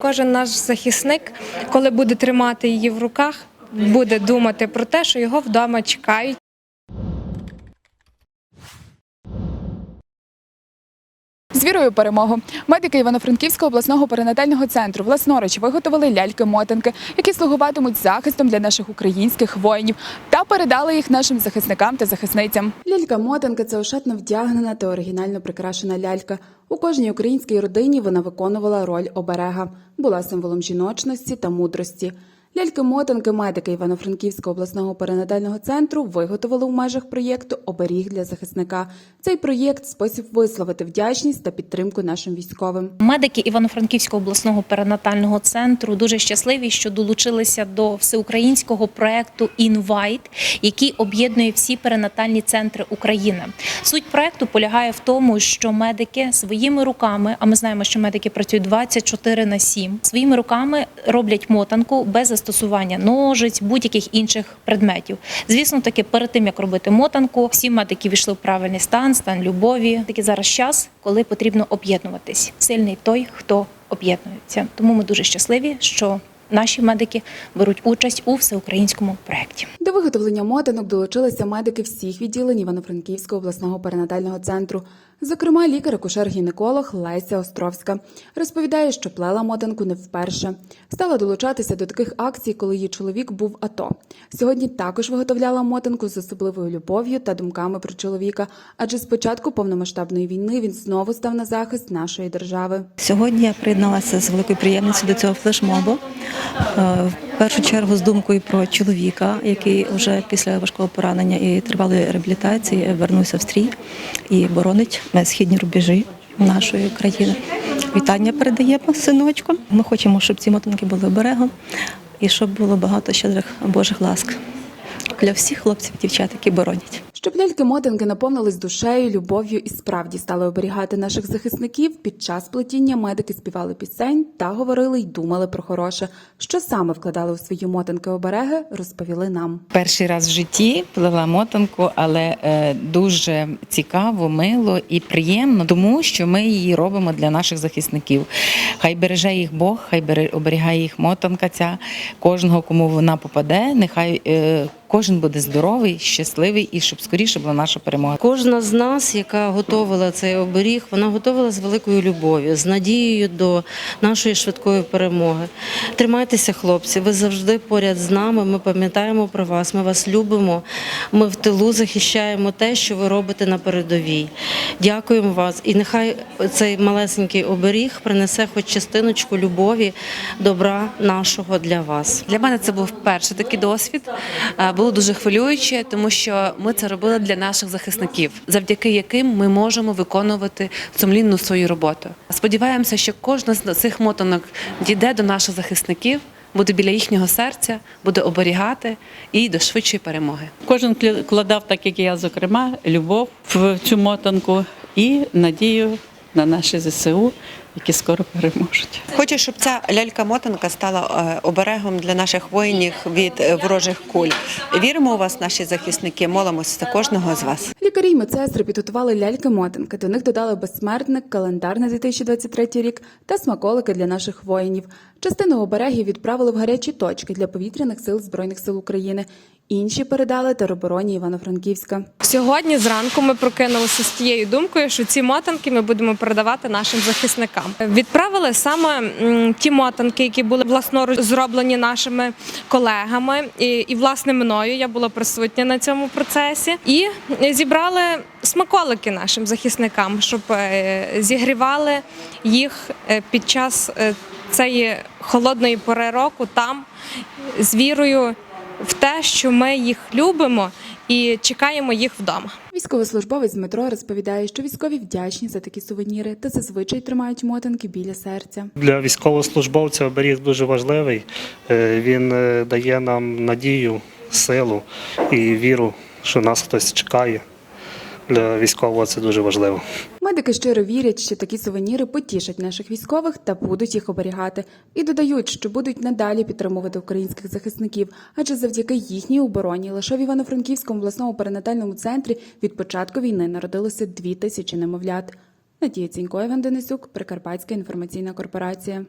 Кожен наш захисник, коли буде тримати її в руках, буде думати про те, що його вдома чекають. Вірою перемогу медики Івано-Франківського обласного перинатального центру власноруч виготовили ляльки-мотанки, які слугуватимуть захистом для наших українських воїнів, та передали їх нашим захисникам та захисницям. Лялька-мотанка це ошатно вдягнена та оригінально прикрашена лялька. У кожній українській родині вона виконувала роль оберега, була символом жіночності та мудрості. Ляльки-мотанки медики Івано-Франківського обласного перинатального центру виготовили у межах проєкту Оберіг для захисника. Цей проєкт спосіб висловити вдячність та підтримку нашим військовим. Медики Івано-Франківського обласного перинатального центру дуже щасливі, що долучилися до всеукраїнського проекту «Інвайт», який об'єднує всі перинатальні центри України. Суть проекту полягає в тому, що медики своїми руками, а ми знаємо, що медики працюють 24 на 7, своїми руками роблять мотанку без застосування ножиць, будь-яких інших предметів. Звісно, таки перед тим як робити мотанку, всі медики війшли в правильний стан, стан любові. Такий зараз час, коли потрібно об'єднуватись. Сильний той, хто об'єднується. Тому ми дуже щасливі, що наші медики беруть участь у всеукраїнському проєкті. До виготовлення мотанок долучилися медики всіх відділень Івано-Франківського обласного перинатального центру. Зокрема, лікар-акушер-гінеколог Леся Островська розповідає, що плела мотанку не вперше. Стала долучатися до таких акцій, коли її чоловік був АТО. Сьогодні також виготовляла мотанку з особливою любов'ю та думками про чоловіка, адже з початку повномасштабної війни він знову став на захист нашої держави. Сьогодні я приєдналася з великою приємністю до цього флешмобу. В першу чергу з думкою про чоловіка, який вже після важкого поранення і тривалої реабілітації вернувся в стрій і боронить східні рубежі нашої країни. Вітання передаємо синочку. Ми хочемо, щоб ці мотинки були оберегом і щоб було багато щедрих Божих ласк для всіх хлопців дівчат, які боронять. Щоб ляльки-мотанки наповнились душею, любов'ю і справді стали оберігати наших захисників, під час плетіння медики співали пісень та говорили й думали про хороше. Що саме вкладали у свої мотанки обереги, розповіли нам. Перший раз в житті плела мотанку, але е, дуже цікаво, мило і приємно, тому що ми її робимо для наших захисників. Хай береже їх Бог, хай бере- оберігає їх мотанка. Ця кожного, кому вона попаде, нехай е, кожен буде здоровий, щасливий і щоб скоріше була наша перемога. Кожна з нас, яка готувала цей оберіг, вона готувала з великою любов'ю, з надією до нашої швидкої перемоги. Тримайтеся, хлопці, ви завжди поряд з нами. Ми пам'ятаємо про вас. Ми вас любимо. Ми в тилу захищаємо те, що ви робите на передовій. Дякуємо вас. І нехай цей малесенький оберіг принесе хоч частиночку любові, добра нашого для вас. Для мене це був перший такий досвід. Е, Було дуже хвилююче, тому що ми це робили для наших захисників, завдяки яким ми можемо виконувати сумлінну свою роботу. Сподіваємося, що кожна з цих мотанок дійде до наших захисників, буде біля їхнього серця, буде оберігати і до швидшої перемоги. Кожен кладав, так як і я, зокрема, любов в цю мотанку і надію на наші ЗСУ, які скоро переможуть. Хочу, щоб ця лялька-мотанка стала е, оберегом для наших воїнів від е, ворожих куль. Віримо у вас, наші захисники, молимося за кожного з вас. Лікарі й медсестри підготували ляльки-мотанки. До них додали безсмертник, календар на 2023 рік та смаколики для наших воїнів. Частину оберегів відправили в гарячі точки для повітряних сил Збройних сил України. Інші передали теробороні Івано-Франківська. Сьогодні зранку ми прокинулися з тією думкою, що ці мотанки ми будемо передавати нашим захисникам. Відправили саме ті мотанки, які були власноруч зроблені нашими колегами, і, і власне мною. Я була присутня на цьому процесі. І зібрали смаколики нашим захисникам, щоб е, зігрівали їх е, під час е, цієї холодної пори року там з вірою в те, що ми їх любимо і чекаємо їх вдома. Військовослужбовець Дмитро розповідає, що військові вдячні за такі сувеніри та зазвичай тримають мотанки біля серця. Для військовослужбовця оберіг дуже важливий. Е, Він е, дає нам надію, силу і віру, що нас хтось чекає. Для військового це дуже важливо. Медики щиро вірять, що такі сувеніри потішать наших військових та будуть їх оберігати. І додають, що будуть надалі підтримувати українських захисників, адже завдяки їхній обороні лише в Івано-Франківському обласному перинатальному центрі від початку війни народилося дві тисячі немовлят. Надія Цінько, Іван Денисюк, Прикарпатська інформаційна корпорація.